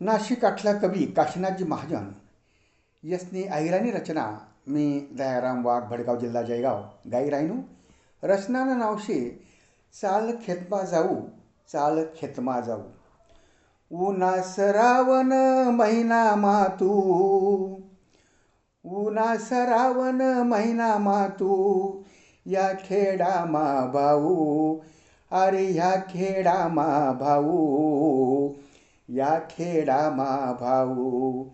नाशिकातला कवी काशीनाथजी महाजन. यसनी अहिराणी रचना मी दयाराम वाघ भडगाव जिल्हा जयगाव गाई राहिनू रचनानं नाव शे चाल खेतमा जाऊ चाल खेतमा जाऊ. उन्हा सरावण महिना मातू. उन्हा सरावण महिना मातू. या खेडा मा भाऊ. अरे ह्या खेडा मा भाऊ. या खेडा मा भाऊ.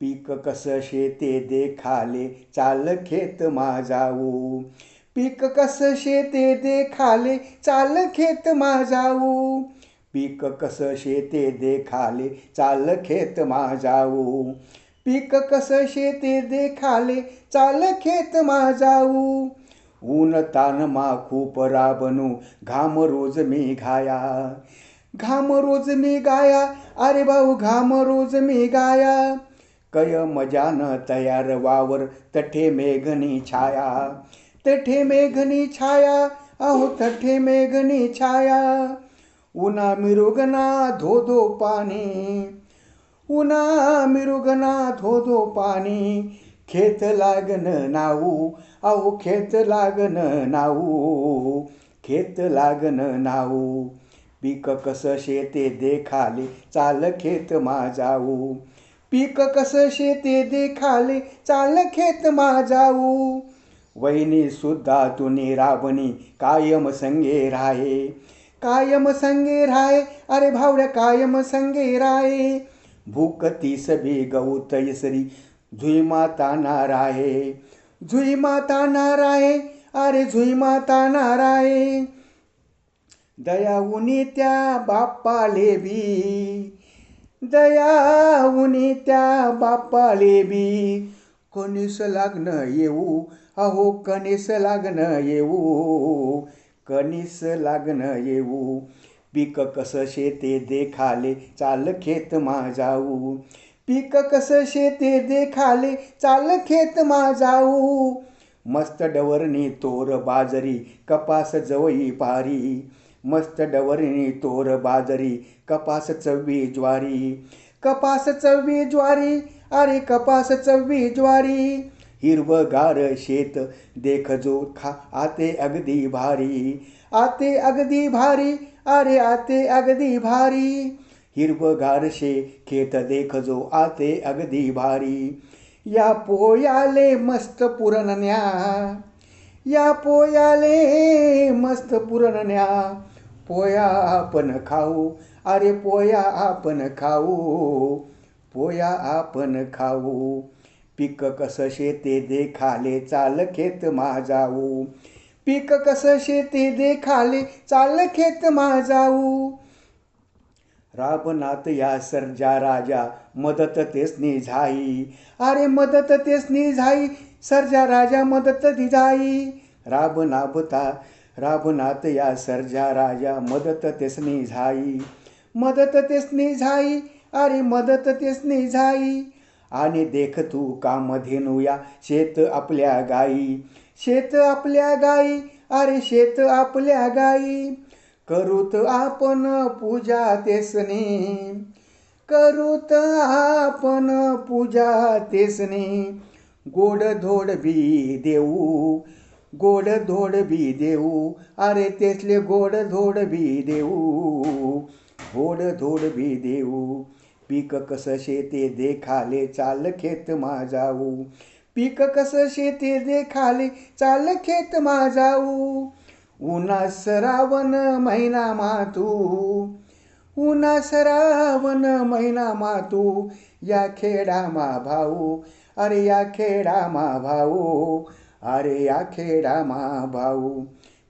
पीक कसं शेते देखाले चाल खेत मा जाऊ. पीक कसं शेते देखाले चाल खेत मा जाऊ. पीक कसं शेते देखाले चाल खेत मा जाऊ. पीक कसं शेते देखाले चाल खेत मा जाऊ. ऊन ताण मा खूप राबनू घाम रोज मी घाया घाम रोज मी गाया. अरे भाऊ घाम रोज मी गाया. कय मजान तयार वावर तठे मेघनी छाया. तठे मेघनी छाया अहो तठे मेघनी छाया. उना मिरुगना धो धो पाणी. उना मिरुगना धो धो पाणी. खेत लागन नाऊ अहो खेत लागन नाऊ. खेत लागन नाऊ. पीक कसं शेते देखाले चाल खेत मा जाऊ पीक कसं शेते देखाले चाल खेत मा जाऊ वहिनी सुद्धा तुनी राबणी कायम संगे राहे. कायम संगे राहे अरे भावड्या कायम संगे राहे. भूक तीस बी गौत यसरी झुईमाता नाराहे झुई नाराहे अरे झुईमाता नाराहे दयाऊनी त्या बाप्पाले बी. दया उनी त्या बाप्पाले बी. कणीस लागणं येऊ अहो कणीस लागणं येऊ. कणीस लागणं येऊ. पीक कसं शेते देखाले चाल खेत मा जाऊ पीक कसं शेते देखाले चाल खेत मा जाऊ मस्त डवरणी तोर बाजरी कपास जवई पारी. मस्त डवरणी तोर बाजरी कपास चव्वी ज्वारी कपास चव्वी ज्वारी अरे कपास चव्वी ज्वारी हिरवगार शेत देख जो खा आते अगदी भारी. आते अगदी भारी अरे आते अगदी भारी. हिरवगार शे खेत देख जो आते अगदी भारी. या पोयाले मस्त पुरणन्या या पोयाले मस्त पुरणन्या पोया आपण खाऊ. अरे पोया आपण खाऊ. पोया आपण खाऊ. पीक कसं शेते देखाले चाल खेत मा पीक कसं शेते देखाले चाल खेत मा जाऊ राबनाथ या सर्जा राजा मदत तेसनी झाई. अरे मदत तेसनी झाई सर्जा राजा मदत दिजाई. राबनाभता राभनाथ या सर्जा राजा मदत तेसनी झाई मदत तेसनी झाई अरे मदत तेसनी झाई. आणि देख तू कामधेनू या शेत आपल्या गाई शेत आपल्या गाई अरे शेत आपल्या गाई. करूत आपण पूजा तेसनी करूत आपण पूजा तेसनी गोड धोड बी देऊ गोड धोड बी देऊ. अरे तेसले गोड धोड बी देऊ. गोड धोड बी देऊ. पीक कसं शेते देखाले चाल खेत मा जाऊ पीक कसं शेते देखाले चाल खेत मा जाऊ उन्हा सरावण महिना मातू. उन्हा सरावण महिना मातू. या खेडा मा भाऊ. अरे या खेडा मा भाऊ. अरे या खेडा मा भाऊ.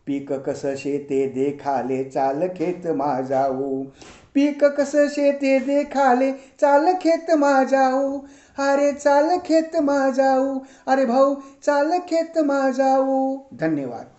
पीक कसं शेते देखाले चाल खेत मा जाऊ. पीक कसं शेते देखाले चाल खेत मा जाऊ. अरे चाल खेत मा जाऊ. अरे भाऊ चाल खेत मा जाऊ. धन्यवाद.